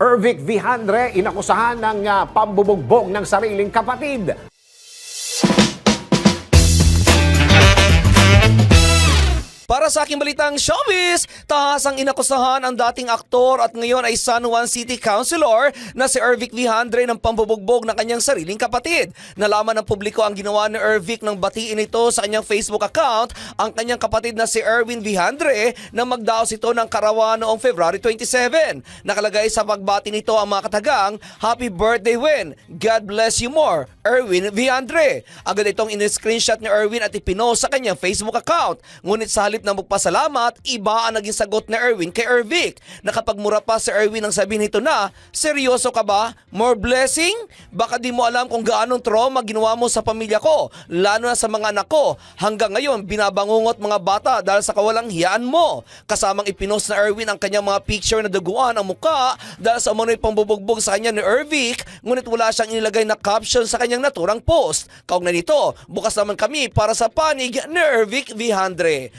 Ervic Vihandre inakusahan ng ah, pambubugbog ng sariling kapatid. Para sa aking balitang showbiz, tahasang inakusahan ang dating aktor at ngayon ay San Juan City Councilor na si Ervic Vihandre ng pambubugbog ng kanyang sariling kapatid. Nalaman ng publiko ang ginawa ni Ervic nang batiin ito sa kanyang Facebook account ang kanyang kapatid na si Erwin Vihandre na magdaos ito ng karawan noong February 27. Nakalagay sa pagbati nito ang mga katagang, Happy birthday Win! God bless you more! Erwin Vihandre. Agad itong in-screenshot ni Erwin at ipinost sa kanyang Facebook account. Ngunit sa halip na magpasalamat, iba ang naging sagot ni Erwin kay Ervic. Nakapagmura pa si Erwin ang sabihin nito na, Seryoso ka ba? More blessing? Baka di mo alam kung gaanong trauma ginawa mo sa pamilya ko, lalo na sa mga anak ko. Hanggang ngayon, binabangungot mga bata dahil sa kawalang hiyaan mo. Kasamang ipinost na Erwin ang kanyang mga picture na duguan ang muka dahil sa umano'y pambubugbog sa kanya ni Ervic, ngunit wala siyang inilagay na caption sa kanyang naturang post. Kaugnay nito, bukas naman kami para sa panig ni Ervic Vihandre.